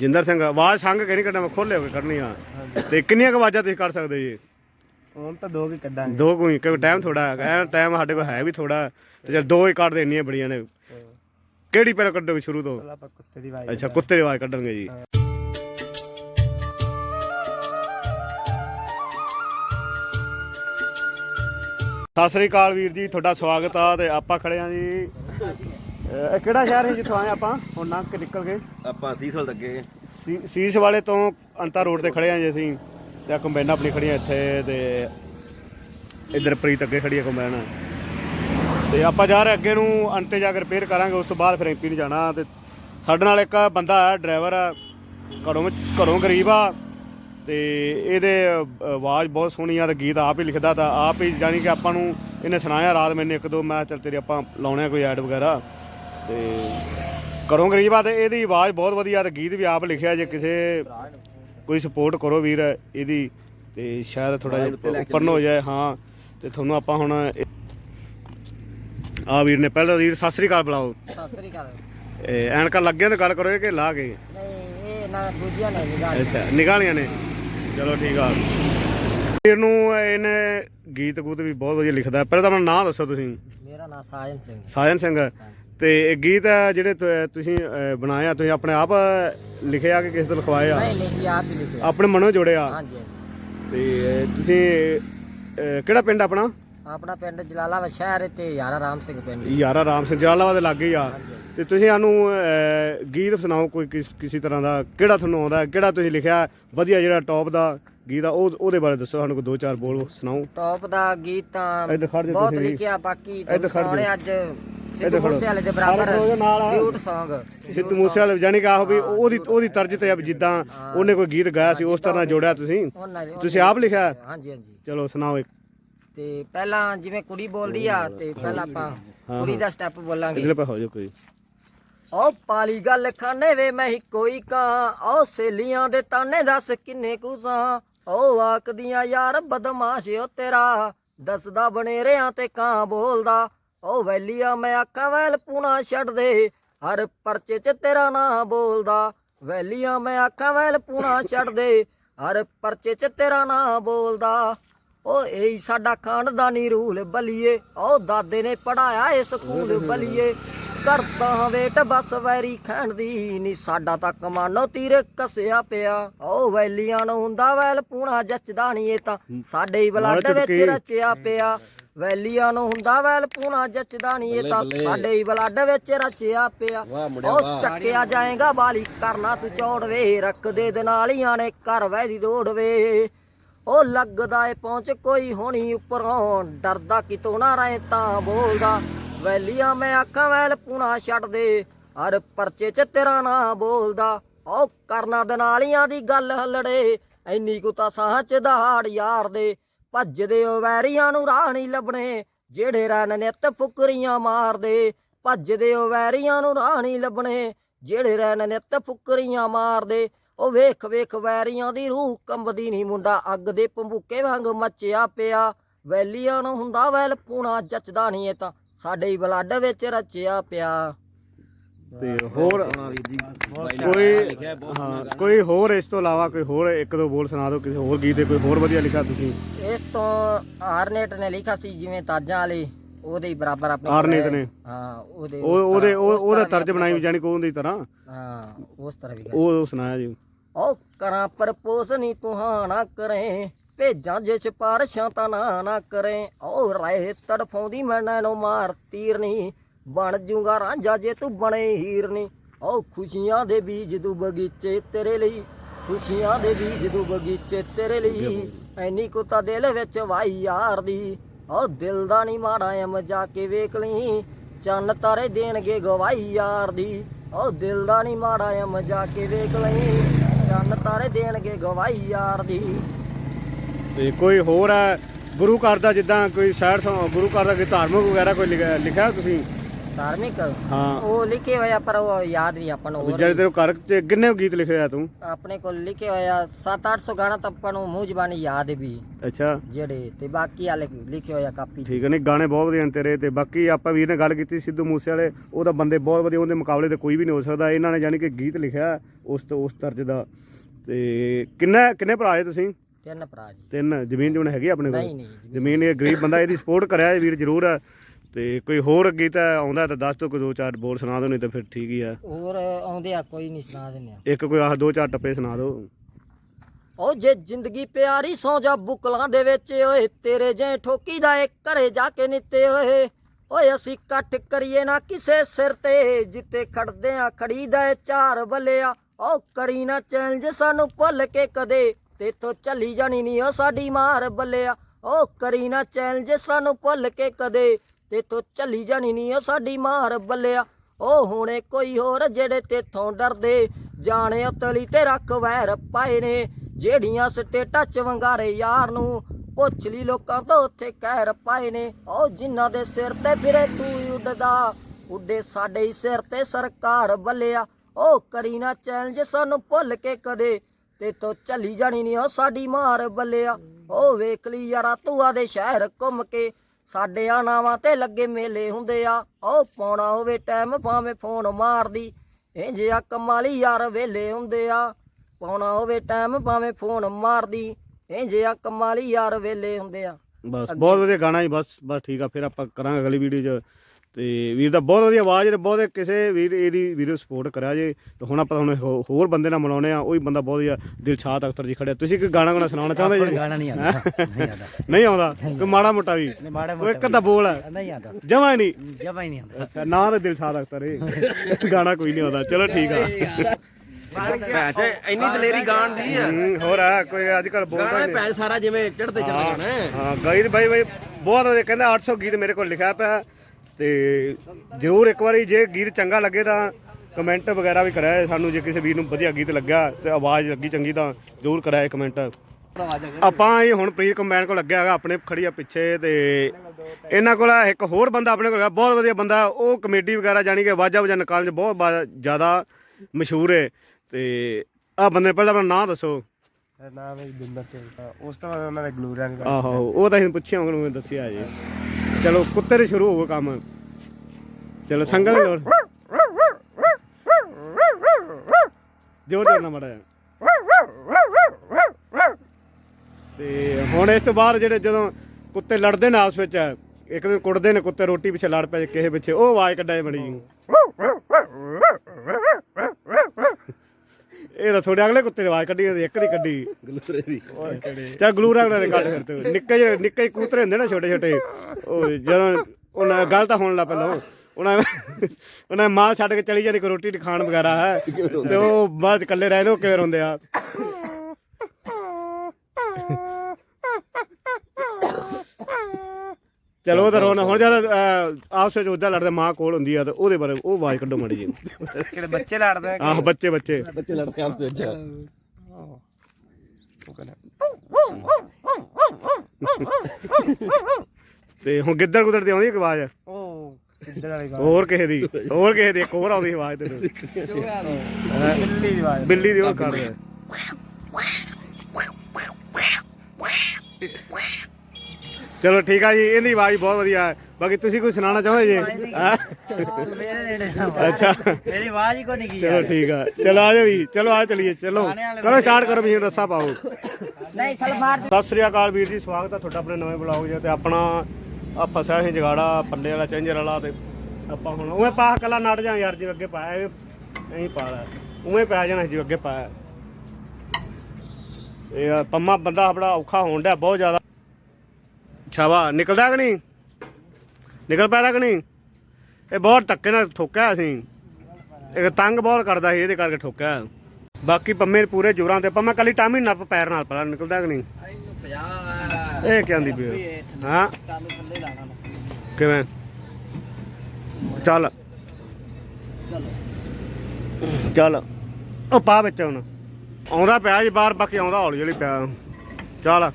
ਜਿੰਦਰ ਸਿੰਘ ਆਵਾਜ਼ ਸੰਗ ਕੇ ਕੱਢਣਾ ਮੈਂ ਖੋਲੇ ਹੋ ਕੇ ਕੱਢਣੀ ਆ। ਤੇ ਕਿੰਨੀਆਂ ਕੁ ਆਵਾਜ਼ਾਂ ਤੁਸੀਂ ਕੱਢ ਸਕਦੇ ਜੀ? ਹੁਣ ਤਾਂ ਦੋ ਵੀ ਕੱਢਾਂਗੇ। ਦੋ ਕੋਈ ਕਿਉਂਕਿ ਟਾਈਮ ਥੋੜਾ ਹੈ ਟਾਈਮ ਸਾਡੇ ਕੋਲ ਹੈ ਵੀ ਥੋੜਾ ਤੇ ਚਲ ਦੋ ਹੀ ਕੱਢ ਦੇਣੀਆਂ ਬੜੀਆਂ ਨੇ। ਕਿਹੜੀ ਪਹਿਲਾਂ ਕੱਢੋਗੇ ਸ਼ੁਰੂ ਤੋਂ? ਆਪਾਂ ਕੁੱਤੇ ਦੀ ਆਵਾਜ਼ ਅੱਛਾ ਕੁੱਤੇ ਦੀ ਆਵਾਜ਼ ਕੱਢਣਗੇ ਜੀ। ਸਤਿ ਸ੍ਰੀ ਅਕਾਲ ਵੀਰ ਜੀ ਤੁਹਾਡਾ ਸਵਾਗਤ ਆ ਤੇ ਆਪਾਂ ਖੜੇ ਆ ਜੀ। ਇਹ ਕਿਹੜਾ ਸ਼ਹਿਰ ਹੈ ਜਿੱਥੋਂ ਆਏ ਆਪਾਂ? ਹੁਣ ਨਾ ਕੇ ਨਿਕਲ ਗਏ। ਆਪਾਂ ਸੀਸਲ ਲੱਗੇ ਸੀ- ਸੀਸ ਵਾਲੇ ਤੋਂ ਅੰਤਾ ਰੋਡ ਤੇ ਖੜੇ ਆ ਜੀ ਅਸੀਂ। ਤੇ ਆ ਕੰਬਾਈਨ ਆਪਣੀ ਖੜੀਆਂ ਇੱਥੇ ਤੇ ਇੱਧਰ ਪ੍ਰੀਤ ਅੱਗੇ ਖੜੀ ਆ ਕੰਬਾਈਨ। ਤੇ ਆਪਾਂ ਜਾ ਰਹੇ ਅੱਗੇ ਨੂੰ ਅੰਤੇ ਜਾ ਕੇ ਰਿਪੇਅਰ ਕਰਾਂਗੇ ਉਸ ਤੋਂ ਬਾਅਦ ਫਿਰ ਐਮਪੀ ਨੂੰ ਜਾਣਾ। ਤੇ ਸਾਡੇ ਨਾਲ ਇੱਕ ਬੰਦਾ ਹੈ ਡਰਾਈਵਰ ਆ। ਘਰੋਂ ਘਰੋਂ ਗਰੀਬ ਆ। ਤੇ ਇਹਦੇ ਅ, ਆਵਾਜ਼ ਬਹੁਤ ਸੋਹਣੀ ਆ ਤੇ ਗੀਤ ਆਪ ਹੀ ਲਿਖਦਾ ਤਾਂ ਆਪ ਹੀ ਜਾਨੀ ਕਿ ਆਪਾਂ ਨੂੰ ਇਹਨੇ ਸੁਣਾਇਆ ਰਾਤ ਮੈਨੂੰ ਇੱਕ ਦੋ ਮੈਂ ਕਿਹਾ ਚੱਲ ਤੇਰੇ ਆਪਾਂ ਲਾਉਣੇ ਆ ਕੋਈ ਐਡ ਵਗੈਰਾ। ਤੇ ਘਰੋਂ ਗਰੀਬ ਆ ਤੇ ਇਹਦੀ ਆਵਾਜ਼ ਬਹੁਤ ਵਧੀਆ ਤੇ ਗੀਤ ਵੀ ਆਪ ਲਿਖਿਆ ਜੇ ਕਿਸੇ ਕੋਈ ਸਪੋਰਟ ਕਰੋ ਵੀਰ ਇਹਦੀ ਤੇ ਸ਼ਾਇਦ ਥੋੜਾ ਜਿਹਾ ਉੱਪਰ ਨੂੰ ਹੋ ਜਾਏ ਹਾਂ। ਤੇ ਤੁਹਾਨੂੰ ਆਪਾਂ ਹੁਣ ਆ ਵੀਰ ਨੇ ਪਹਿਲਾਂ ਵੀਰ ਸਤਿ ਸ੍ਰੀ ਅਕਾਲ ਬੁਲਾਓ। ਸਤਿ ਸ੍ਰੀ ਅਕਾਲ। ਇਹ ਐਨਕਾਂ ਲੱਗੀਆਂ ਤੇ ਗੱਲ ਕਰੋ ਇਹ ਕਿ ਲਾ ਕੇ। ਨਹੀਂ ਇਹ ਨਾ ਦੂਜੀਆਂ ਨੇ ਨਿਗਾਹ ਅੱਛਾ ਨਿਗਾਲੀਆਂ ਨੇ। ਚਲੋ ਠੀਕ ਆ। ਵੀਰ ਨੂੰ ਇਹਨੇ ਗੀਤ ਗੂਤ ਵੀ ਬਹੁਤ ਵਧੀਆ ਲਿਖਦਾ। ਪਹਿਲਾਂ ਤਾਂ ਆਪਣਾ ਨਾਮ ਦੱਸੋ ਤੁਸੀਂ। ਮੇਰਾ ਨਾਮ ਸਾਜਨ ਸਿੰਘ। ਸਾਜਨ ਸਿੰਘ। ਤੇ ਇਹ ਗੀਤ ਜਿਹੜੇ ਤੁ- ਤੁਸੀਂ ਅਹ, ਬਣਾਏ ਆ ਤੁਸੀਂ ਆਪਣੇ ਆਪ ਲਿਖਿਆ ਕਿ ਕਿਸੇ ਤੋਂ ਲਿਖਵਾਏ ਆ ਨਹੀਂ ਨਹੀਂ ਆਪ ਹੀ ਲਿਖਿਆ ਆਪਣੇ ਮਨੋਂ ਜੋੜਿਆ ਹਾਂਜੀ ਹਾਂਜੀ। ਤੇ ਤੁਸੀਂ ਅਹ, ਕਿਹੜਾ ਪਿੰਡ ਆਪਣਾ? ਆਪਣਾ ਪਿੰਡ ਜਲਾਲਾਬਾਦ ਸ਼ਹਿਰ ਤੇ ਯਾਰਾ ਰਾਮ ਸਿੰਘ ਪਿੰਡ। ਯਾਰਾ ਰਾਮ ਸਿੰਘ ਜਲਾਲਾਬਾਦ ਦੇ ਲਾਗੇ ਹੀ ਆ। ਤੇ ਤੁਸੀਂ ਸਾਨੂੰ ਅਹ, ਗੀਤ ਸੁਣਾਓ ਕੋਈ ਕਿਸ- ਕਿਸੇ ਤਰ੍ਹਾਂ ਦਾ? ਕਿਹੜਾ ਤੁਹਾਨੂੰ ਆਉਂਦਾ? ਕਿਹੜਾ ਤੁਸੀਂ ਲਿਖਿਆ? ਵਧੀਆ ਜਿਹੜਾ ਟੌਪ ਦਾ ਗੀਤ ਆ ਉਹ ਉਹਦੇ ਬਾਰੇ ਦੱਸੋ ਸਾਨੂੰ ਕੋਈ ਦੋ ਚਾਰ ਬੋਲ ਸੁਣਾਓ। ਟੌਪ ਦਾ ਗੀਤ ਤਾਂ ਇੱਧਰ ਖੜ ਬਹੁਤ ਤੁਸੀਂ। ਲਿਖਿਆ ਬਾਕੀ ਇੱਧਰ ਖੜ ਸੋਹਣੇ। ਅੱਜ ਸਿੱਧੂ। ਮੂਸੇ ਵਾਲੇ ਦੇ ਬਰਾਬਰ Song ਸਿੱਧੂ ਮੂਸੇ ਵਾਲੇ ਜਾਨੀ ਕਿ ਆਹੋ ਵੀ ਉਹਦੀ ਉਹਦੀ ਤਰਜ ਤੇ ਆ ਵੀ ਜਿੱਦਾਂ ਉਹਨੇ ਕੋਈ ਗੀਤ ਗਾਇਆ ਸੀ ਉਸ ਤਰ੍ਹਾਂ ਜੋੜਿਆ ਤੁਸੀਂ? ਉਹਨਾਂ ਤੁਸੀਂ ਆਪ ਲਿਖਿਆ? ਹਾਂਜੀ ਹਾਂਜੀ। ਚਲੋ ਸੁਣਾਓ ਇੱਕ। ਤੇ ਪਹਿਲਾਂ ਜਿਵੇਂ ਕੁੜੀ ਬੋਲਦੀ ਆ ਤੇ ਪਹਿਲਾਂ ਆਪਾਂ ਕੁੜੀ ਦਾ ਸਟੈਪ ਬੋਲਾਂਗੇ। ਇਧਰਲੇ ਪਾ ਹੋ ਜਾ ਕੋਈ। ਓ ਪਾਲੀ ਗੱਲ ਖਾਨੇ ਵੇ ਮੈਂ ਹੀ ਕੋਈ ਕਾਂ। ਓ ਸੇਲੀਆਂ ਦੇ ਤਾਨੇ ਦੱਸ ਕਿੰਨੇ ਕੁਸਾਂ ਓ ਆਖਦੀਆਂ ਯਾਰ ਬਦਮਾਸ਼ ਓ ਤੇਰਾ। ਦੱਸਦਾ ਬਣੇ ਰਿਆਂ ਤੇ ਕਾਂ ਬੋਲਦਾ। ਓ ਵੈਲੀਆ ਮੈਂ ਆਖਾਂ ਵੈਲ ਪੂਣਾ ਛੱਡ ਦੇ ਹਰ ਪਰਚੇ 'ਚ ਤੇਰਾ ਨਾਂ ਬੋਲਦਾ। ਵੈਲੀਆ ਮੈਂ ਆਖਾਂ ਵੈਲ ਪੂਣਾ ਛੱਡ ਦੇ ਹਰ ਪਰਚੇ 'ਚ ਤੇਰਾ ਨਾਂ ਬੋਲਦਾ। ਓ ਇਹੀ ਸਾਡਾ ਖਾਨਦਾਨੀ ਰੂਲ ਬਲੀਏ ਓ ਦਾਦੇ ਨੇ ਪੜਾਇਆ ਏ ਸਕੂਲ ਬਲੀਏ। ਕਰਦਾ ਹਾਂ ਵੇਟ ਬਸ ਵੈਰੀ ਖਾਣ ਦੀ ਨੀ ਸਾਡਾ ਤਾਂ ਕਮਾਨੋ ਤੀਰ ਕਸਿਆ ਪਿਆ। ਓ ਵੈਲੀਆਂ ਨੂੰ ਹੁੰਦਾ ਵੈਲ ਪੂਣਾ ਜੱਚਦਾ ਨਹੀਂ ਇਹ ਤਾਂ ਸਾਡੇ ਹੀ ਬਲੱਡ ਵਿੱਚ। ਰਚਿਆ ਪਿਆ। ਵੈਲੀਆਂ ਨੂੰ ਹੁੰਦਾ ਵੈਲ ਪੂਣਾ ਜੱਚਦਾ ਨਹੀਂ ਇਹ ਤਾਂ ਸਾਡੇ ਹੀ ਬਲੱਡ ਵਿੱਚ ਰਚਿਆ ਪਿਆ। ਓ ਚੱਕਿਆ ਜਾਏਗਾ ਬਾਲੀ ਕਰਨਾ ਤੂੰ ਚੌੜਵੇ ਰੱਖ ਦੇ ਦਨਾਲੀਆਂ ਨੇ ਘਰ ਵੈਰੀ ਰੋੜਵੇ ਉਹ ਲੱਗਦਾ ਏ ਪਹੁੰਚ ਕੋਈ ਹੋਣੀ ਉੱਪਰੋਂ ਡਰਦਾ ਕਿਤੋਂ ਨਾ ਰਹੇ ਤਾਂ ਬੋਲਦਾ ਵੈਲੀਆਂ ਮੈਂ ਆਖਾਂ ਵੈਲ ਪੂਣਾ ਛੱਡ ਦੇ ਹਰ ਪਰਚੇ 'ਚ ਤੇਰਾ ਨਾਂ ਬੋਲਦਾ। ਉਹ ਕਰਨਾ ਦਨਾਲੀਆਂ ਦੀ ਗੱਲ ਹੱਲੜੇ ਐਨੀ ਕੁ ਤਾਂ ਸਾਹ 'ਚ ਦਹਾੜ ਯਾਰ ਦੇ। ਭੱਜਦੇ ਓ ਵੈਰੀਆਂ ਨੂੰ ਰਾਹ ਨਹੀਂ ਲੱਭਣੇ, ਜਿਹੜੇ ਰਨ ਨਿੱਤ ਫੁਕਰੀਆਂ ਮਾਰਦੇ। ਭੱਜਦੇ ਓ ਵੈਰੀਆਂ ਨੂੰ ਰਾਹ ਨਹੀਂ ਲੱਭਣੇ, ਜਿਹੜੇ ਰਨ ਨਿੱਤ ਫੁਕਰੀਆਂ ਮਾਰਦੇ। ਉਹ ਵੇਖ ਵੇਖ ਵੈਰੀਆਂ ਦੀ ਰੂਹ ਕੰਬਦੀ ਨਹੀਂ ਮੁੰਡਾ, ਅੱਗ ਦੇ ਪੰਬੂਕੇ ਵਾਂਗ ਮੱਚਿਆ ਪਿਆ। ਵੈਲੀਆਂ ਨੂੰ ਹੁੰਦਾ ਵੈਲ ਪੂਣਾ ਜੱਚਦਾ ਨਹੀਂ ਇਹ ਤਾਂ, ਸਾਡੇ ਹੀ ਬਲੱਡ ਵਿੱਚ ਰਚਿਆ ਪਿਆ। ਤੇ ਹੋਰ ਕੋਈ ਹਾਂ ਕੋਈ ਹੋਰ ਇਸ ਤੋਂ ਇਲਾਵਾ ਕੋਈ ਹੋਰ ਇੱਕ ਦੋ ਬੋਲ ਸੁਣਾ ਦਿਓ ਕਿਸੇ ਹੋਰ ਗੀਤ ਦੇ ਕੋਈ ਹੋਰ ਵਧੀਆ ਲਿਖਿਆ ਤੁਸੀਂ ਇਸ ਤੋਂ ਆਰਨੇਟ ਨੇ ਲਿਖਿਆ ਸੀ ਜਿਵੇਂ ਤਾਜਾਂ ਵਾਲੇ ਉਹਦੇ ਹੀ ਬਰਾਬਰ ਆਪਣੇ ਆਰਨੇਟ ਕੋਲ ਨੇ? ਹੈ। ਉਹਦੇ ਉਹ ਉਹਦੇ ਉਹ- ਉਹਦਾ ਤਰਜ ਬਣਾਈ ਜਾਨੀ ਕੋਈ ਉਹਦੀ ਤਰ੍ਹਾਂ ਹਾਂ ਉਸ ਤਰ੍ਹਾਂ ਵੀ। ਉਹ ਉਹ ਸੁਣਾਇਆ ਜੀ ਓ ਕਰਾਂ ਪ੍ਰਪੋਜ਼ ਨਹੀਂ ਤੁਹਾਣਾ ਕਰੇ ਭੇਜਾਂ ਜੇ ਸਿਪਾਰਸ਼ਾਂ ਤਾਂ ਨਾ ਨਾ ਕਰੇ ਓ ਰਾਏ ਤੜਫਾਉਂਦੀ ਮੈਂ ਨੈਣੋ ਮਾਰ ਤੀਰ ਨਹੀਂ ਬਣ ਜੂਗਾ ਰਾਂਝਾ ਜੇ ਤੂੰ ਬਣੇ ਹੀਰ ਨਹੀਂ ਓ ਖੁਸ਼ੀਆਂ ਦੇ ਬੀਜ ਤੂੰ ਬਗੀਚੇ ਤੇਰੇ ਲਈ। ਖੁਸ਼ੀਆਂ ਦੇ ਬੀਜ ਤੂੰ ਬਗੀਚੇ ਤੇਰੇ ਲਈ। ਐਨੀ ਕੁ ਤਾਂ ਦਿਲ ਵਿੱਚ ਵਾਈ ਯਾਰ ਦੀ। ਓ ਦਿਲ ਦਾ ਨਹੀਂ ਮਾੜਾ ਐਮ ਜਾ ਕੇ ਵੇਖ ਲਈ। ਚੰਨ ਤਾਰੇ ਦੇਣਗੇ ਗਵਾਹੀ ਯਾਰ ਦੀ। ਓ ਦਿਲ ਦਾ ਨਹੀਂ ਮਾੜਾ ਐਮ ਜਾ ਕੇ ਵੇਖ ਲਈ। ਚੰਨ ਤਾਰੇ ਦੇਣਗੇ ਗਵਾਹੀ ਯਾਰ ਦੀ। ਤੇ ਕੋਈ ਹੋਰ ਹੈ? ਗੁਰੂ ਘਰ ਦਾ ਜਿੱਦਾਂ ਕੋਈ ਸ਼ਾਇਰ ਸੋ- ਗੁਰੂ ਘਰ ਦਾ ਕੋਈ ਧਾਰਮਿਕ ਵਗੈਰਾ ਕੋਈ ਲਿਖਿਆ ਤੁਸੀਂ? ਧਾਰਮਿਕ? ਹਾਂ। ਉਹ ਲਿਖੇ ਹੋਇਆ ਪਰ ਉਹ ਯਾਦ ਨਹੀਂ ਆਪਾਂ ਨੂੰ ਹੋਰ ਜਦ ਤੇਰੇ ਘਰ ਤੇ ਕਿੰਨੇ ਗੀਤ ਲਿਖੇ ਆ ਤੂੰ? ਆਪਣੇ ਕੋਲ ਲਿਖੇ ਹੋਇਆ 7-800 ਗਾਣਾ ਤਾਂ ਆਪਾਂ ਨੂੰ ਮੂੰਹ ਜ਼ਬਾਨੀ ਯਾਦ ਵੀ। ਅੱਛਾ। ਜਿਹੜੇ ਤੇ ਬਾਕੀ ਵਾਲੇ ਲਿਖੇ ਹੋਇਆ ਕਾਪੀ। ਠੀਕ ਹੈ ਨਹੀਂ ਗਾਣੇ ਬਹੁਤ ਵਧੀਆ ਨੇ ਤੇਰੇ ਤੇ। ਬਾਕੀ ਆਪਾਂ ਵੀਰ ਨੇ ਗੱਲ ਕੀਤੀ ਸਿੱਧੂ ਮੂਸੇ ਵਾਲੇ ਉਹਦਾ ਬੰਦੇ ਬਹੁਤ ਵਧੀਆ ਉਹਦੇ ਮੁਕਾਬਲੇ ਤੇ ਕੋਈ ਵੀ ਨਹੀਂ ਹੋ ਸਕਦਾ। ਇਹਨਾਂ ਨੇ ਯਾਨੀ ਕਿ ਗੀਤ ਲਿਖਿਆ ਉਸ ਤੋਂ ਉਸ ਤਰਜ ਦਾ। ਤੇ ਕਿੰਨਾ ਕਿੰਨੇ ਭਰਾ ਹੈ ਤੁਸੀਂ? ਤਿੰਨ ਭਰਾ ਜੀ। ਤਿੰਨ। ਜ਼ਮੀਨ ਜੁਣ ਹੈਗੀ ਆਪਣੇ ਨਹੀਂ ਕੋਲ? ਨਹੀਂ ਜੀ। ਜ਼ਮੀਨ ਇਹ ਗਰੀਬ ਬੰਦਾ ਇਹਦੀ ਸਪੋਰਟ ਕਰਿਆ ਇਹ ਵੀਰ ਜ਼ਰੂਰ। ਹੈ ਤੇ ਕੋਈ ਹੋਰ ਗੀਤ ਹੈ ਆਉਂਦਾ ਤਾਂ ਦੱਸ ਦਿਓ ਕੋਈ ਦੋ ਚਾਰ ਬੋਲ ਸੁਣਾ ਦਿਓ ਨਹੀਂ ਤਾਂ ਫਿਰ ਠੀਕ ਹੀ ਆ। ਹੋਰ ਆਉਂਦੇ ਆ ਕੋਈ ਨਹੀਂ ਸੁਣਾ ਦਿੰਦੇ ਆ। ਇੱਕ ਕੋਈ ਆਹ ਦੋ ਚਾਰ ਟੱਪੇ ਸੁਣਾ ਦਿਓ। ਉਹ ਜੇ ਜ਼ਿੰਦਗੀ ਪਿਆਰੀ ਸੌ ਜਾ ਬੁਕਲਾਂ ਦੇ ਵਿੱਚ ਓਏ ਤੇਰੇ ਜੇ ਠੋਕੀ ਦਾ ਏ ਘਰੇ ਜਾ ਕੇ ਨਿੱਤੇ ਓਏ। ਓਏ ਅਸੀਂ ਇਕੱਠ ਕਰੀਏ ਨਾ ਕਿਸੇ ਸਿਰ ਤੇ ਜਿੱਤੇ ਖੜਦੇ ਆ ਖੜੀ ਦਾ ਏ ਚਾਰ ਬੱਲਿਆ। ਉਹ ਕਰੀ ਨਾ ਚੈਲੰਜ ਸਾਨੂੰ ਭੁੱਲ ਕੇ ਕਦੇ ਤੇਥੋਂ ਚੱਲੀ ਜਾਣੀ ਨਹੀਂ ਉਹ ਸਾਡੀ ਮਾਰ ਬੱਲਿਆ। ਉਹ ਕਰੀ ਨਾ ਚੈਲੰਜ ਸਾਨੂੰ ਭੁੱਲ ਕੇ ਕਦੇ ਤੇਥੋਂ ਝੱਲੀ ਜਾਣੀ ਨਹੀਂ ਉਹ ਸਾਡੀ ਮਾਰ ਬੱਲਿਆ। ਉਹ ਹੋਣੇ ਕੋਈ ਹੋਰ ਜਿਹੜੇ ਤੇਥੋਂ ਡਰਦੇ, ਜਾਣੇ ਤਲੀ ਤੇ ਰੱਖ ਵੈਰ ਪਾਏ ਨੇ। ਜਿਹੜੀਆਂ ਸਟੇਟਾਂ ਚ ਵੰਗਾਰੇ ਯਾਰ ਨੂੰ, ਪੁੱਛ ਲਈ ਲੋਕਾਂ ਤੋਂ ਉੱਥੇ ਕਹਿਰ ਪਾਏ ਨੇ। ਉਹ ਜਿਨ੍ਹਾਂ ਦੇ ਸਿਰ ਤੇ ਫਿਰੇ ਤੂੰ ਉੱਡਦਾ, ਉੱਡੇ ਸਾਡੇ ਹੀ ਸਿਰ ਤੇ ਸਰਕਾਰ ਬੱਲਿਆ। ਉਹ ਕਰੀ ਨਾ ਚੈਲੰਜ ਸਾਨੂੰ ਭੁੱਲ ਕੇ ਕਦੇ। ਤੇ ਤੋ ਚੱਲੀ ਜਾਣੀ ਨਹੀਂ ਉਹ ਸਾਡੀ ਮਾਰ ਬੱਲਿਆ। ਉਹ ਵੇਖ ਲਈ ਯਾਰਾ ਤੂੰ ਆਦੇ ਸ਼ਹਿਰ ਘੁੰਮ ਕੇ। ਸਾਡੇ ਆਣਾਵਾਂ ਤੇ ਲੱਗੇ ਮੇਲੇ ਹੁੰਦੇ ਆ। ਉਹ ਪਾਉਣਾ ਹੋਵੇ ਟਾਈਮ ਭਾਵੇਂ ਫੋਨ ਮਾਰਦੀ। ਇੰਜ ਆ ਕਮਾਲੀ ਯਾਰ ਵੇਲੇ ਹੁੰਦੇ ਆ। ਪਾਉਣਾ ਹੋਵੇ ਟਾਈਮ ਭਾਵੇਂ ਫੋਨ ਮਾਰਦੀ। ਇੰਜ ਆ ਕਮਾਲੀ ਯਾਰ ਵੇਲੇ ਹੁੰਦੇ ਆ। ਬਸ ਬਹੁਤ ਵਧੀਆ ਗਾਣਾ ਜੀ ਬਸ ਬਸ ਠੀਕ ਆ ਫਿਰ ਆਪਾਂ ਕਰਾਂਗੇ ਅਗਲੀ ਵੀਡੀਓ 'ਚ। ਤੇ ਵੀਰ ਦਾ ਬਹੁਤ ਵਧੀਆ ਆਵਾਜ਼ ਤੇ ਬਹੁਤ ਕਿਸੇ ਵੀਰ ਇਹਦੀ ਵੀਡੀਓ ਸਪੋਰਟ ਕਰਿਆ ਜੇ ਤੇ ਹੁਣ ਆਪਾਂ ਹੁਣ ਹੋ- ਹੋਰ ਬੰਦੇ ਨਾਲ ਮਿਲਾਉਣੇ ਆ ਉਹ ਬੰਦਾ ਬਹੁਤ ਵਧੀਆ ਦਿਲਸ਼ਾਦ ਅਖਤਰ ਜੀ ਖੜਿਆ। ਤੁਸੀਂ ਕੋਈ ਗਾਣਾ ਗਾਣਾ ਸੁਣਾਉਣਾ ਚਾਹੁੰਦੇ ਜੀ? ਗਾਣਾ ਨਹੀਂ ਆਉਂਦਾ ਨਹੀਂ ਆਉਂਦਾ। ਨਹੀਂ ਆਉਂਦਾ? ਕੋਈ ਮਾੜਾ ਮੋਟਾ ਵੀ? ਮਾੜਾ ਉਹ ਇੱਕ ਅੱਧਾ ਬੋਲ ਹੈ। ਨਹੀਂ ਆਉਂਦਾ। ਜਮਾ ਨਹੀਂ? ਜਮਾ ਹੀ ਨਹੀਂ ਆਉਂਦਾ। ਅੱਛਾ ਨਾ ਤੇ ਦਿਲਸ਼ਾਦ ਅਖਤਰ ਏ। ਗਾਣਾ ਕੋਈ ਨਹੀਂ ਆਉਂਦਾ। ਚਲੋ ਠੀਕ ਆ। ਭੈਣ ਤੇ ਇੰਨੀ ਦਲੇਰੀ ਗਾਣ ਦੀ ਆ। ਹੂੰ, ਹੋਰ ਆ ਕੋਈ ਅੱਜ ਕੱਲ ਬੋਲਦਾ ਗਾਣਾ ਨਹੀਂ। ਭੈਣ ਸਾਰਾ ਜਿਵੇਂ ਚੜਦੇ ਚੜ ਜਾਣਾ ਹਾਂ ਗਾਇਦ ਬਾਈ ਬਾਈ ਬਹੁਤ ਵਧੀਆ। ਕਹਿੰਦਾ 800 ਗੀਤ ਮੇਰੇ ਕੋਲ ਲਿਖਿਆ ਪਿਆ। ਤੇ ਜਰੂਰ ਇੱਕ ਵਾਰੀ ਜੇ ਗੀਤ ਚੰਗਾ ਲੱਗੇ ਤਾਂ ਕਮੈਂਟ ਵਗੈਰਾ ਵੀ ਕਰਿਆ ਸਾਨੂੰ ਜੇ ਕਿਸੇ ਵੀਰ ਨੂੰ ਵਧੀਆ ਗੀਤ ਲੱਗਿਆ ਤੇ ਆਵਾਜ਼ ਲੱਗੀ ਚੰਗੀ ਤਾਂ ਜਰੂਰ ਕਰਾਇਆ ਕਮੈਂਟ। ਆਪਾਂ ਇਹ ਹੁਣ ਪ੍ਰੀਤ ਕੰਬਾਈਨ ਕੋਲ ਲੱਗਿਆ ਹੈਗਾ ਆਪਣੇ ਖੜੀ ਆ ਪਿੱਛੇ ਤੇ ਇਹਨਾਂ ਕੋਲ ਇੱਕ ਹੋਰ ਬੰਦਾ ਆਪਣੇ ਕੋਲ ਹੈਗਾ ਬਹੁਤ ਵਧੀਆ ਬੰਦਾ ਉਹ ਕਮੇਡੀ ਵਗੈਰਾ ਜਾਣੀ ਕਿ ਵਾਜਾ ਵਜਾ ਨਿਕਾਲਣ ਚ ਬਹੁਤ ਜ਼ਿਆਦਾ ਮਸ਼ਹੂਰ ਹੈ ਤੇ ਆ ਬੰਦੇ ਪਹਿਲਾਂ ਆਪਣਾ ਨਾਂ ਦੱਸੋ। ਨਾਮ ਹੈ ਬਿੰਦਰ ਸਿੰਘ ਉਸ ਤੋਂ ਬਾਅਦ ਉਹਨਾਂ ਨੇ ਗਲੂ ਰੰਗ ਆਹੋ ਉਹ ਤਾਂ ਅਸੀਂ ਪੁੱਛਿਆ ਉਹਨੂੰ ਦੱਸਿਆ ਜੀ ਚਲੋ, ਕੁੱਤੇ ਦੇ ਸ਼ੁਰੂ ਹੋਊਗਾ ਕੰਮ। ਚਲੋ, ਸੰਗਲ ਲੋੜ ਜੋਰ ਜੋਰ ਨਾਲ ਮੜਾ ਤੇ ਹੁਣ ਇਸ ਤੋਂ ਬਾਅਦ ਜਿਹੜੇ ਜਦੋਂ ਕੁੱਤੇ ਲੜਦੇ ਨੇ ਆਪਸ ਵਿੱਚ, ਇੱਕ ਦਿਨ ਕੁੱਟਦੇ ਨੇ ਕੁੱਤੇ, ਰੋਟੀ ਪਿੱਛੇ ਲੜ ਪਏ ਕਿਸੇ ਪਿੱਛੇ, ਉਹ ਆਵਾਜ਼ ਕੱਢਾਏ ਬਣੀ ਇਹ ਤਾਂ ਥੋੜੇ ਅਗਲੇ ਕੁੱਤੇ ਦੀ ਆਵਾਜ਼ ਕੱਢੀ ਉਹਦੀ ਇੱਕ ਦੀ ਕੱਢੀ। ਗਲੂਰੇ ਦੀ। ਚਾ ਗਲੂਰਾ ਗਲੂਰਾ ਦੇ ਕੱਢ ਫਿਰ ਤੂੰ। ਨਿੱਕੇ ਜਿਹੇ ਨਿੱਕੇ ਜਿਹੇ ਕੂਤਰੇ ਹੁੰਦੇ ਨਾ ਛੋਟੇ ਛੋਟੇ। ਉਹ ਜਦੋਂ ਉਹਨਾਂ ਗੱਲ ਤਾਂ ਹੋਣ ਲਾ ਪਹਿਲਾਂ ਉਹਨਾਂ ਉਹਨਾਂ ਦੀ ਮਾਂ ਛੱਡ ਕੇ ਚਲੀ ਜਾਂਦੀ ਕੋਈ ਰੋਟੀ ਖਾਣ ਵਗੈਰਾ ਹੈ। ਤੇ ਉਹ ਬਾਅਦ ਇਕੱਲੇ ਰਹਿ ਲੋ ਕਿਵੇਂ ਰੋਂਦੇ ਆ? ਚਲੋ ਉਹ ਤਾਂ ਰੋਣਾ ਹੁਣ ਜਦ ਅਹ, ਆਪਸ ਵਿੱਚ ਉਦਾਂ ਲੜਦੇ ਮਾਂ ਕੋਲ ਹੁੰਦੀ ਆ ਤੇ ਉਹਦੇ ਬਾਰੇ ਉਹ ਆਵਾਜ਼ ਕੱਢੋ ਮਾੜੀ ਜੀ ਕਿਹੜੇ ਬੱਚੇ ਲੜਦੇ ਆ ਆਹ ਬੱਚੇ ਬੱਚੇ। ਬੱਚੇ ਲੜਕੇ ਆਪਸ ਵਿੱਚ। ਤੇ ਹੁਣ ਗਿੱਦੜ ਗੁੱਦੜ ਦੀ ਆਉਂਦੀ ਇੱਕ ਆਵਾਜ਼? ਉਹ ਕਿੱਧਰ ਵਾਲੀ ਗੱਲ ਹੋਰ ਕਿਸੇ ਦੀ ਹੋਰ ਕਿਸੇ ਦੀ ਇੱਕ ਹੋਰ ਆਉਂਦੀ ਆਵਾਜ਼ ਤੈਨੂੰ। ਬਿੱਲੀ ਦੀ ਆਵਾਜ਼। ਬਿੱਲੀ ਦੀ ਉਹ ਕਰ ਰਿਹਾ। ਚਲੋ ਠੀਕ ਆ ਜੀ ਇਹਦੀ ਆਵਾਜ਼ ਬਹੁਤ ਵਧੀਆ ਹੈ। ਬਾਕੀ ਤੁਸੀਂ ਕੋਈ ਸੁਣਾਉਣਾ ਚਾਹੁੰਦੇ ਜੀ? ਹੈਂ? ਅੱਛਾ। ਮੇਰੀ ਆਵਾਜ਼ ਹੀ ਕੋਈ ਨਹੀਂ ਗਈ ਚਲੋ ਠੀਕ ਆ। ਚਲੋ ਆ ਜਾਓ ਵੀ ਚਲੋ ਆ ਚਲੀਏ ਚਲੋ। ਕਰੋ ਸਟਾਰਟ ਕਰੋ ਵੀ ਦੱਸਾ ਪਾਓ। ਨਹੀਂ ਸਲਮਾਰ ਸਤਿ ਸ੍ਰੀ ਅਕਾਲ ਵੀਰ ਜੀ ਸਵਾਗਤ ਹੈ ਤੁਹਾਡਾ ਆਪਣੇ ਨਵੇਂ ਬਲੌਗ 'ਚ ਤੇ ਆਪਣਾ ਆ ਫਸਿਆ ਸੀ ਜਗਾੜਾ ਪੱਲੇ ਵਾਲਾ ਚੇਂਜਰ ਵਾਲਾ ਤੇ ਆਪਾਂ ਹੁਣ ਉਵੇਂ ਪਾ ਕੱਲਾ ਨੱਟ ਜਾ ਯਾਰ ਜੀ ਅੱਗੇ ਪਾਇਆ ਐਂ ਪਾ ਲਿਆ। ਉਵੇਂ ਪੈ ਜਾਣਾ ਜੀ ਅੱਗੇ ਪਾਇਆ। ਇਹ ਆ ਪੰਮਾ ਬੰਦਾ ਆਪਣਾ ਔਖਾ ਹੋਣ ਡਿਆ ਬਹੁਤ ਜ਼ਿਆਦਾ ਛਾਵਾ, ਨਿਕਲਦਾ ਕਿ ਨਹੀਂ? ਨਿਕਲ ਪੈਦਾ ਕਿ ਨਹੀਂ? ਇਹ ਬਹੁਤ ਧੱਕੇ ਨਾਲ ਠੋਕਿਆ ਅਸੀਂ। ਇਹ ਤੰਗ ਬਹੁਤ ਕਰਦਾ ਸੀ, ਇਹਦੇ ਕਰਕੇ ਠੋਕਿਆ। ਬਾਕੀ ਪੰਮੇ ਪੂਰੇ ਜੋਰਾਂ ਤੇ, ਪੰਮਾ ਕੱਲੀ ਟਾਮੀ ਨੱਪ ਪੈਰ ਨਾਲ ਪਤਾ ਨਿਕਲਦਾ ਕਿ ਨਹੀਂ? ਇਹ ਕੀ ਪਈ ਹਾਂ? ਕਿਵੇਂ? ਚੱਲ। ਚੱਲ। ਉਹ ਪਾ ਵਿੱਚ ਹੁਣ। ਆਉਂਦਾ ਪਿਆ ਜੀ, ਬਾਹਰ ਬਾਕੀ ਆਉਂਦਾ ਹੌਲੀ ਹੌਲੀ ਪਿਆ। ਚੱਲ।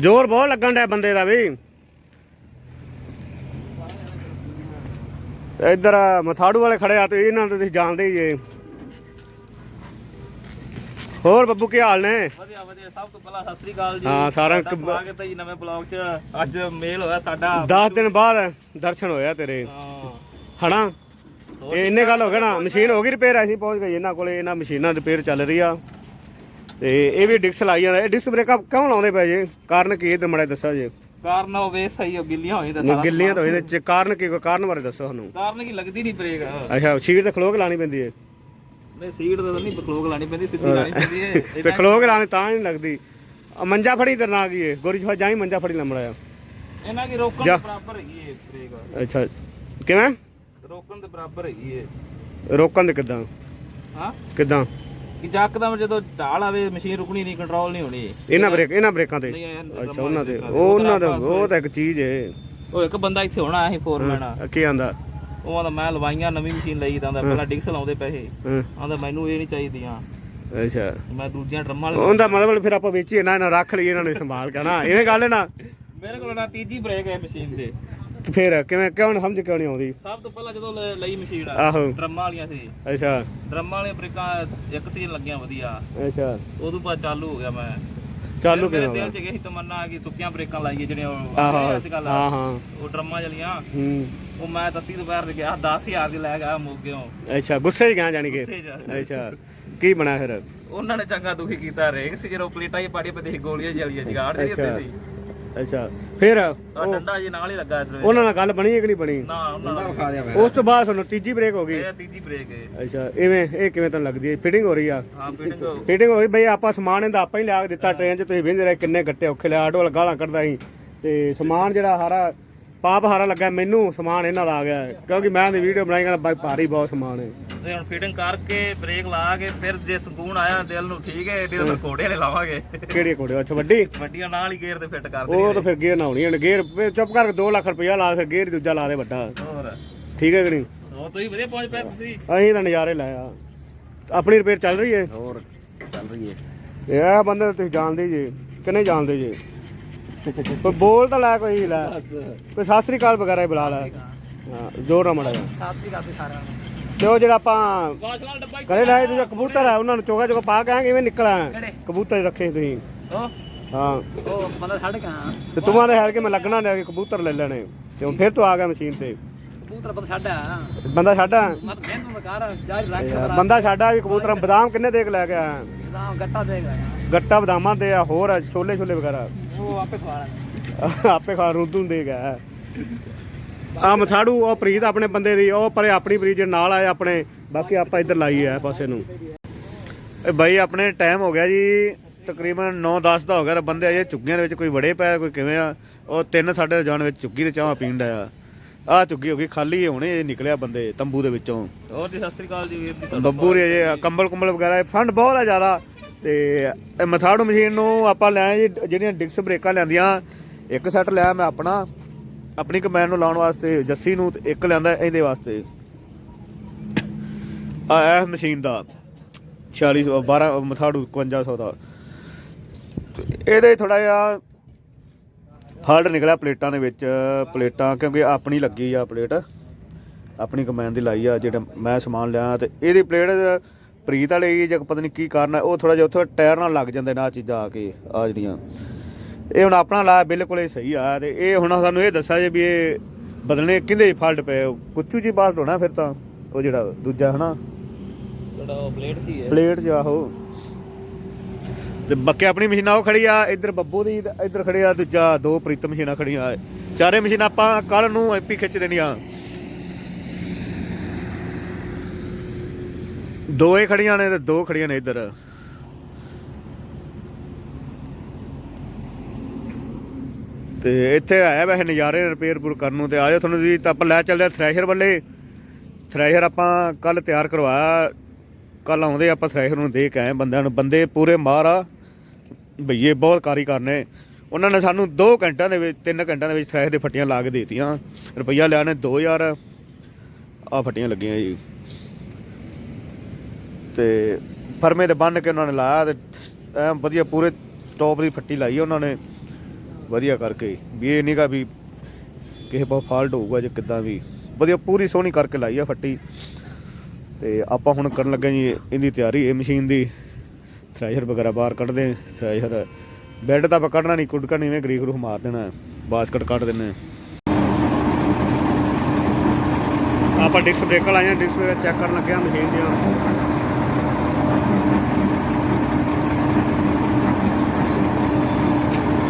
ਜ਼ੋਰ ਬਹੁਤ ਲੱਗਣ ਡਿਆ ਬੰਦੇ ਦਾ ਵੀ। ਇੱਧਰ ਮਥਾੜੂ ਵਾਲੇ ਖੜੇ ਆ ਤੇ ਇਹਨਾਂ ਨੂੰ ਤਾਂ ਤੁਸੀਂ ਜਾਣਦੇ ਹੀ ਜੇ। ਹੋਰ ਬੱਬੂ ਕੀ ਹਾਲ ਨੇ? ਵਧੀਆ ਵਧੀਆ। ਸਭ ਤੋਂ ਪਹਿਲਾਂ ਸਤਿ ਸ੍ਰੀ ਅਕਾਲ ਜੀ। ਹਾਂ, ਸਾਰਿਆਂ ਨੂੰ ਸਵਾਗਤ ਹੈ ਜੀ ਨਵੇਂ ਬਲੌਗ 'ਚ। ਅੱਜ ਮੇਲ ਹੋਇਆ ਸਾਡਾ। 10 ਦਿਨ ਬਾਅਦ ਦਰਸ਼ਨ ਹੋਇਆ ਤੇਰੇ। ਹਾਂ। ਹਨਾ? ਇਹ ਇੰਨੇ ਗੱਲ ਹੋ ਗਿਆ ਨਾ ਮਸ਼ੀਨ ਹੋ ਗਈ ਰਿਪੇਅਰ ਅਸੀਂ ਪਹੁੰਚ ਗਏ ਇਹਨਾਂ ਕੋਲੇ ਇਹਨਾਂ ਮਸ਼ੀਨਾਂ ਰਿਪੇਅਰ ਚੱਲ ਰਹੀ ਆ। ਤੇ ਇਹ ਵੀ ਡਿਸਕ ਲਾਈ ਜਾਂਦਾ। ਇਹ ਡਿਸਕ ਬ੍ਰੇਕਅਪ ਕਿਉਂ ਲਾਉਂਦੇ ਪਏ ਜੇ? ਕਾਰਨ ਕੀ ਇਹ ਤੇ ਮੜਾ ਦੱਸੋ ਜੇ। ਕਾਰਨ ਉਹ ਵੇ ਸਹੀ ਉਹ ਗਿੱਲੀਆਂ ਹੋਈ ਤਾਂ ਸਾਰਾ ਗਿੱਲੀਆਂ ਤਾਂ ਹੋਏ ਨੇ। ਚ- ਕਾਰਨ ਕੀ ਕੋਈ ਕਾਰਨ ਬਾਰੇ ਦੱਸੋ ਸਾਨੂੰ। ਕਾਰਨ ਕੀ ਲੱਗਦੀ ਨਹੀਂ ਬ੍ਰੇਕ। ਅੱਛਾ ਸ਼ੀਟ ਤੇ ਖਲੋ ਕੇ ਲਾਣੀ ਪੈਂਦੀ ਏ। ਨਹੀਂ ਸੀਟ ਤਾਂ ਨਹੀਂ ਬਖਲੋਗ ਲਾਣੀ ਪੈਂਦੀ ਸਿੱਧੀ ਲਾਣੀ ਪੈਂਦੀ ਏ। ਤੇ ਖਲੋ ਕੇ ਲਾਣੀ ਤਾਂ ਨਹੀਂ ਲੱਗਦੀ। ਮੰਜਾ ਫੜੀ ਤੇ ਨਾ ਗਈ ਏ। ਗੋਰੀ ਛਾ ਜਾਈ ਮੰਜਾ ਫੜੀ ਲੰਮੜਾ ਆ ਇਹਨਾਂ ਦੀ ਰੋਕਣ। ਦੇ ਬਰਾਬਰ ਹੈਗੀ ਏ ਬ੍ਰੇਕ। ਅੱਛਾ। ਕਿਵੇਂ? ਰੋਕਣ ਦੇ ਬਰਾਬਰ ਹੈਗੀ ਏ। ਰੋਕਣ ਦੇ ਕਿਦਾਂ? ਹਾਂ? ਕਿਦਾਂ? ਕਿ ਜੱਕਦਮ ਜਦੋਂ ਢਾਲ ਆਵੇ ਮਸ਼ੀਨ ਰੁਕਣੀ ਨਹੀਂ ਕੰਟਰੋਲ ਨਹੀਂ ਹੋਣੀ। ਇਹਨਾਂ ਬ੍ਰੇਕ ਇਹਨਾਂ ਬ੍ਰੇਕਾਂ ਤੇ। ਨਹੀਂ, ਇਹ ਅੱਛਾ ਉਹਨਾਂ ਤੇ। ਉਹ ਉਹਨਾਂ ਦਾ ਉਹ ਤਾਂ ਇੱਕ ਚੀਜ਼ ਏ। ਉਹ ਇੱਕ ਬੰਦਾ ਇੱਥੇ ਹੋਣਾ ਅਸੀਂ ਫੋਰਮੈਨ ਆ। ਕੀ ਆਂਦਾ? ਉਹ ਆਂਦਾ ਮੈਂ ਲਵਾਈਆਂ ਨਵੀਂ ਮਸ਼ੀਨ ਲਈ ਤਾਂ ਆਂਦਾ ਪਹਿਲਾਂ ਡਿਕਸ ਲਾਉਂਦੇ ਪੈਸੇ ਹਾਂ। ਆਂਦਾ ਮੈਨੂੰ ਇਹ ਨਹੀਂ ਚਾਹੀਦੀਆਂ। ਅੱਛਾ। ਮੈਂ ਦੂਜੀਆਂ ਡਰਮਾਂ ਵਾਲੇ ਉਹਦਾ ਮਤਲਬ ਫਿਰ ਆਪਾਂ ਵੇਚੀਏ ਨਾ ਇਹਨਾਂ ਰੱਖ ਲਈਏ ਇਹਨਾਂ ਨੇ ਸੰਭਾਲ ਕੇ ਨਾ। ਇਵੇਂ ਗੱਲ ਹੈ ਨਾ। ਮੇਰੇ ਕੋਲ ਨਾ ਤੀਜੀ ਬ੍ਰੇਕ ਹੈ ਮਸ਼ੀਨ ਤੇ ਫਿਰ ਕਿਵੇਂ ਕਿਉਂ ਸਮਝ ਕਿਉਂ ਨਹੀਂ ਆਉਂਦੀ? ਸਭ ਤੋਂ ਪਹਿਲਾਂ ਜਦੋਂ ਲ- ਲਈ ਮਸ਼ੀਨ ਆ ਆਹੋ। ਡਰਮਾਂ ਵਾਲੀਆਂ ਸੀ। ਅੱਛਾ। ਡਰਮਾਂ ਵਾਲੀਆਂ ਬ੍ਰੇਕਾਂ ਇੱਕ ਸੀਜ਼ਨ ਲੱਗੀਆਂ ਵਧੀਆ। ਅੱਛਾ। ਉਦੋਂ ਬਾਅਦ ਚਾਲੂ ਹੋ ਗਿਆ ਮੈਂ। ਚਾਲੂ ਮੇਰੇ ਕਿਵੇਂ ਦਿਲ 'ਚ ਗਈ ਤਮੰਨਾ ਕਿ ਸੁੱਕੀਆਂ ਬ੍ਰੇਕਾਂ ਲਾਈਏ ਜਿਹੜੀਆਂ ਉਹ ਆਹੋ ਅੱਜ ਕੱਲ ਹਾਂ ਹਾਂ। ਉਹ ਡਰਮਾਂ ਜਲੀਆਂ ਹੂੰ। ਉਹ ਮੈਂ ਤੱਤੀ ਦੁਪਹਿਰ ਤੇ ਗਿਆ 10000 ਦੀ ਲੈ ਗਿਆ ਮੋਗਿਓ। ਅੱਛਾ ਗੁੱਸੇ 'ਚ ਗਿਆ ਜਾਣੀ ਕਿ? ਗੁੱਸੇ 'ਚ। ਅੱਛਾ। ਕੀ ਬਣਾ ਫਿਰ? ਉਹਨਾਂ ਨੇ ਚੰਗਾ ਦੁਖੀ ਕੀਤਾ ਰੇਕ ਸੀ ਜਦੋਂ ਪਲੇਟਾਂ ਹੀ ਪਾੜੀ ਪਈ ਦੇਖ ਗੋਲੀਆਂ ਜਲੀਆਂ ਜਗਾੜ ਦੇ ਦਿੱਤੇ ਸੀ। ਅੱਛਾ ਫਿਰ ਆ ਡੰਡਾ ਜੀ ਨਾਲ ਹੀ ਲੱਗਾ ਇੱਧਰ ਉਹਨਾਂ ਨਾਲ ਗੱਲ ਬਣੀ ਹੈ ਕਿ ਨਹੀਂ ਬਣੀ? ਨਾ ਉਹਨਾਂ ਨਾਲ ਖਾ ਦਿਆ ਉਸ ਤੋਂ ਬਾਅਦ ਸਾਨੂੰ ਤੀਜੀ ਬ੍ਰੇਕ ਹੋ ਗਈ। ਇਹ ਤੀਜੀ ਬ੍ਰੇਕ ਹੈ। ਅੱਛਾ ਇਵੇਂ ਇਹ ਕਿਵੇਂ ਤੁਹਾਨੂੰ ਲੱਗਦੀ ਹੈ? ਫਿਟਿੰਗ ਹੋ ਰਹੀ ਆ? ਹਾਂ ਫਿਟਿੰਗ ਫਿਟਿੰਗ ਹੋ ਰਹੀ ਬਈ ਆਪਾਂ ਸਮਾਨ ਇਹਦਾ ਆਪਾਂ ਹੀ ਲਿਆ ਕੇ ਦਿੱਤਾ ਟ੍ਰੇਨ 'ਚ ਤੁਸੀਂ ਵੇਂਦੇ ਰਹੇ ਕਿੰਨੇ ਗੱਟੇ ਔਖੇ ਲਿਆ ਆਟੋ ਵਾਲਾ ਗਾਲਾਂ ਕੱਢਦਾ ਸੀ। ਤੇ ਸਮਾਨ ਜਿਹੜਾ ਹਾਰਾ ਪਾਪ ਹਾਰਾ ਲੱਗਾ ਮੈਨੂੰ ਸਮਾਨ ਇਹਨਾਂ ਦਾ ਆ ਗਿਆ। ਹੈ। ਕਿਉਂਕਿ ਮੈਂ ਦੀ ਵੀਡੀਓ ਬਣਾਈ ਕਹਿੰਦਾ ਬਾਈ ਭਾਰੀ ਬਹੁਤ ਸਮਾਨ ਹੈ। ਤੇ ਹੁਣ ਫਿਟਿੰਗ ਕਰਕੇ ਬ੍ਰੇਕ ਲਾ ਕੇ ਫਿਰ ਜੇ ਸਕੂਨ ਆਇਆ ਦਿਲ ਨੂੰ ਠੀਕ ਹੈ ਇਹਦੇ ਫਿਰ ਕੋੜੇ ਵਾਲੇ ਲਾਵਾਂਗੇ। ਕਿਹੜੀ ਕੋੜੇ ਅੱਛਾ ਵੱਡੀ? ਵੱਡੀਆਂ ਨਾਲ ਹੀ ਗੇਅਰ ਤੇ ਫਿੱਟ ਕਰ ਦੇ ਉਹ ਤਾਂ ਫਿਰ ਗੇਅਰ ਨਾ ਹੋਣੀ। ਹੈ ਗੇਅਰ ਫਿਰ ਚੁੱਪ ਕਰਕੇ 2 ਲੱਖ ਰੁਪਇਆ ਲਾ ਫਿਰ ਗੇਅਰ ਦੂਜਾ ਲਾ ਦੇ ਵੱਡਾ। ਹੋਰ? ਠੀਕ ਹੈ ਕਿ ਨਹੀਂ? ਉਹ ਤੁਸੀਂ ਵਧੀਆ ਪਹੁੰਚ ਪਏ ਤੁਸੀਂ? ਅਸੀਂ ਤਾਂ ਨਜ਼ਾਰੇ ਲਾਇਆ ਆਪਣੀ ਰਿਪੇਅਰ ਚੱਲ ਰਹੀ ਹੈ? ਹੋਰ ਚੱਲ ਰਹੀ ਹੈ। ਇਹ ਬੰਦੇ ਤਾਂ ਤੁਸੀਂ ਜਾਣਦੇ ਜੇ ਕਿ ਨਹੀਂ ਜਾਣਦੇ ਜੇ? ਕੋਈ ਬੋਲ ਤਾਂ ਲੈ ਕੋਈ ਲੈ। ਕੋਈ ਸਤਿ ਸ੍ਰੀ ਅਕਾਲ ਵਗੈਰਾ ਹੀ ਬੁਲਾ ਲੈ। ਹਾਂ ਜ਼ੋਰ ਨਾਲ ਮੜਾ ਸਤਿ ਸ੍ਰੀ ਅਕਾਲ ਸਾਰਿਆਂ ਨੂੰ। ਤੇ ਉਹ ਜਿਹੜਾ ਆਪਾਂ ਹੀ ਕਰੇ ਲਾਏ ਦੂਜਾ ਕਬੂਤਰ ਆ ਉਹਨਾਂ ਨੂੰ ਚੋਗਾ ਚੋਗਾ ਪਾ ਕੇ ਕਿਵੇਂ ਨਿਕਲਾਂ ਕਬੂਤਰ ਰੱਖੇ ਤੁਸੀਂ। ਹਾਂ। ਉਹ ਬੰਦਾ ਛੱਡ ਗਿਆ ਤੇ ਤੁਮਾਂ ਦੇ ਹਾਲ ਕੇ ਮੈਂ ਲੱਗਣਾ ਕੇ ਕਬੂਤਰ ਲੈ ਲੈਣੇ। ਤੇ ਹੁਣ ਫਿਰ ਤੂੰ ਆ ਗਿਆ ਮਸ਼ੀਨ ਤੇ। ਕਬੂਤਰ ਬੰਦਾ ਛੱਡ ਬੰਦਾ ਨੂੰ ਰੱਖ ਬੰਦਾ ਸਾਡਾ ਵੀ ਕਬੂਤਰ ਬਦਾਮ ਕਿੰਨੇ ਦੇ ਕੇ ਲੈ ਕੇ ਆਇਆ? ਗੱਟਾ ਦੇਗਾ ਗੱਟਾ ਬਦਾਮਾਂ ਦੇ ਆ ਹੋਰ ਛੋਲੇ ਛੋਲੇ ਵਗੈਰਾ। ਉਹ ਆਪੇ ਖਵਾ ਆਪੇ ਖਾ ਦੇ ਗਿਆ ਆ ਮਥਾੜੂ ਉਹ ਪ੍ਰੀਤ ਆਪਣੇ ਬੰਦੇ ਦੀ ਉਹ ਪਰੇ ਆਪਣੀ ਪ੍ਰੀਤ ਨਾਲ ਆਏ ਆਪਣੇ। ਬਾਕੀ ਆਪਾਂ ਇੱਧਰ ਲਾਈ ਆ ਪਾਸੇ ਨੂੰ। ਇਹ ਬਾਈ ਆਪਣੇ ਟਾਈਮ ਹੋ ਗਿਆ ਜੀ ਤਕਰੀਬਨ 9-10 ਦਾ ਹੋ ਗਿਆ। ਬੰਦੇ ਅਜੇ ਝੁੱਗੀਆਂ ਦੇ ਵਿੱਚ ਕੋਈ ਵੜੇ ਪਏ ਕੋਈ ਕਿਵੇਂ ਆ। ਉਹ ਤਿੰਨ ਸਾਡੇ ਜਾਣ ਵਿੱਚ ਝੁੱਗੀ ਤੇ ਚਾਹ ਪੀਣ ਡਿਆ ਆ। ਝੁੱਗੀ ਹੋ ਗਈ ਖਾਲੀ ਹੁਣੇ ਇਹ ਨਿਕਲਿਆ ਬੰਦੇ ਤੰਬੂ ਦੇ ਵਿੱਚੋਂ। ਹੋਰ ਜੀ ਸਤਿ ਸ੍ਰੀ ਅਕਾਲ ਜੀ ਵੀਰ ਜੀ ਬੱਬੂ ਰੇ ਜੇ ਕੰਬਲ ਕੁੰਬਲ ਵਗੈਰਾ ਫੰਡ ਬਹੁਤ ਆ ਜ਼ਿਆਦਾ। ਤੇ ਇਹ ਮਥਾੜੂ ਮਸ਼ੀਨ ਨੂੰ ਆਪਾਂ ਲੈ ਜੀ ਜਿਹੜੀਆਂ ਡਿਕਸ ਬ੍ਰੇਕਾਂ ਲਿਆਂਦੀਆਂ ਇੱਕ ਸੈੱਟ ਲਿਆ ਮੈਂ ਆਪਣਾ। ਆਪਣੀ ਕਮੈਨ ਨੂੰ ਲਾਉਣ ਵਾਸਤੇ ਜੱਸੀ ਨੂੰ ਤੇ ਇੱਕ ਲਿਆਂਦਾ ਇਹਦੇ ਵਾਸਤੇ। ਆ ਇਹ ਮਸ਼ੀਨ ਦਾ 46 12 ਮਥਾੜੂ 5500 ਦਾ। ਇਹਦੇ ਥੋੜਾ ਜਿਹਾ ਫਾਲਟ ਨਿਕਲਿਆ ਪਲੇਟਾਂ ਦੇ ਵਿੱਚ ਪਲੇਟਾਂ ਕਿਉਂਕਿ ਆਪਣੀ ਲੱਗੀ ਆ ਪਲੇਟ। ਆਪਣੀ ਕਮੈਨ ਦੀ ਲਾਈ ਆ ਜਿਹੜਾ ਮੈਂ ਸਮਾਨ ਲਿਆ ਤੇ ਇਹਦੀ ਪਲੇਟ ਪ੍ਰੀਤ ਵਾਲੀ ਜਾਂ ਪਤਾ ਨਹੀਂ ਕੀ ਕਾਰਨ ਹੈ ਉਹ ਥੋੜਾ ਜਿਹਾ ਉੱਥੇ ਟਾਇਰ ਨਾਲ ਲੱਗ ਜਾਂਦੇ ਨੇ ਚੀਜ਼ਾਂ ਆ ਕੇ ਆ ਜਿਹੜੀਆਂ। ਇਹ ਹੁਣ ਆਪਣਾ ਲਾਇਆ ਬਿਲਕੁਲ ਹੀ ਸਹੀ ਆ ਤੇ ਇਹ ਹੁਣ ਸਾਨੂੰ ਇਹ ਦੱਸਿਆ ਜੇ ਵੀ ਇਹ ਬਦਲਣੇ ਕਿੰਦੇ ਫਾਲਟ ਪਏ ਕੁੱਚੂ ਜੀ ਫਾਲਟ ਹੋਣਾ ਫਿਰ ਤਾਂ ਉਹ ਜਿਹੜਾ ਦੂਜਾ ਹਨਾ। ਉਹ ਪਲੇਟ ਹੀ ਹੈ। ਪਲੇਟ ਜਾ ਉਹ ਤੇ ਬੱਕੇ ਆਪਣੀ ਮਸ਼ੀਨਾਂ ਉਹ ਖੜੀ ਆ, ਇੱਧਰ ਬੱਬੂ ਦੀ, ਤੇ ਇੱਧਰ ਖੜੀ ਆ, ਦੂਜਾ, ਦੋ ਪ੍ਰੀਤ ਮਸ਼ੀਨਾਂ ਖੜੀਆਂ। ਚਾਰੇ ਮਸ਼ੀਨਾਂ ਆਪਾਂ ਕੱਲ ਨੂੰ ਐਪੀ ਖਿੱਚ ਦੇਣੀਆਂ। ਦੋ ਹੀ ਖੜੀਆਂ ਨੇ ਤੇ ਦੋ ਖੜੀਆਂ ਨੇ ਇੱਧਰ। ਤੇ ਇੱਥੇ ਆਇਆ ਵੈਸੇ ਨਜ਼ਾਰੇ ਰਿਪੇਅਰ ਪੁਰ ਕਰਨ ਨੂੰ ਤੇ ਆਜੋ ਤੁਹਾਨੂੰ ਜੀ, ਤਾਂ ਆਪਾਂ ਲੈ ਚੱਲਦੇ ਆ ਥ੍ਰੈਸ਼ਰ ਵੱਲੇ। ਥ੍ਰੈਸ਼ਰ ਆਪਾਂ ਕੱਲ ਤਿਆਰ ਕਰਵਾਇਆ। ਕੱਲ ਆਉਂਦੇ ਆਪਾਂ ਥ੍ਰੈਸ਼ਰ ਨੂੰ ਦੇ ਕੇ ਆਏ ਬੰਦਿਆਂ ਨੂੰ। ਬੰਦੇ ਪੂਰੇ ਮਾਰ ਆ। ਭਈਏ ਬਹੁਤ ਕਾਰੀਗਰ ਨੇ। ਉਹਨਾਂ ਨੇ ਸਾਨੂੰ 2 ਘੰਟਿਆਂ ਦੇ ਵਿੱਚ 3 ਘੰਟਿਆਂ ਦੇ ਵਿੱਚ ਥ੍ਰੈਸ਼ਰ ਦੇ ਫੱਟੀਆਂ ਲਾ ਕੇ ਦੇਤੀਆਂ। ਰੁਪਈਆ ਲਿਆ ਨੇ 2000 ਆ ਫੱਟੀਆਂ ਲੱਗੀਆਂ ਜੀ। ਤੇ ਫਰਮੇ ਤੇ ਬੰਨ ਕੇ ਉਹਨਾਂ ਨੇ ਲਾਇਆ ਤੇ ਐ ਵਧੀਆ ਪੂਰੇ ਟੌਪ ਦੀ ਫੱਟੀ ਲਾਈ ਉਹਨਾਂ ਨੇ। ਵਧੀਆ ਕਰਕੇ। ਵੀ ਇਹ ਨਹੀਂਗਾ ਵੀ ਕਿਸੇ ਪਾ ਫਾਲਟ ਹੋਊਗਾ ਜੇ ਕਿੱਦਾਂ ਵੀ। ਵਧੀਆ ਪੂਰੀ ਸੋਹਣੀ ਕਰਕੇ ਲਾਈ ਆ ਫੱਟੀ। ਤੇ ਆਪਾਂ ਹੁਣ ਕਰਨ ਲੱਗੇ ਜੀ ਇਹਦੀ ਤਿਆਰੀ, ਇਹ ਮਸ਼ੀਨ ਦੀ। ਥ੍ਰੈਸ਼ਰ ਵਗੈਰਾ ਬਾਹਰ ਕੱਢਦੇ ਥ੍ਰੈਸ਼ਰ ਬੈੱਡ ਤਾਂ ਆਪਾਂ ਕੱਢਣਾ ਨਹੀਂ ਕੁੱਡਕਾ ਨਹੀਂ ਐਵੇਂ ਗਰੀਕ ਰੂਹ ਮਾਰ ਦੇਣਾ, ਬਾਸਕਟ ਕੱਢ ਦਿੰਨੇ ਆਪਾਂ ਡਿਸਕ ਬ੍ਰੇਕ ਲਾਈਆਂ ਡਿਸਕ ਬ੍ਰੇਕ ਚੈੱਕ ਕਰਨ ਲੱਗਿਆ ਮਸ਼ੀਨ ਦੀਆਂ।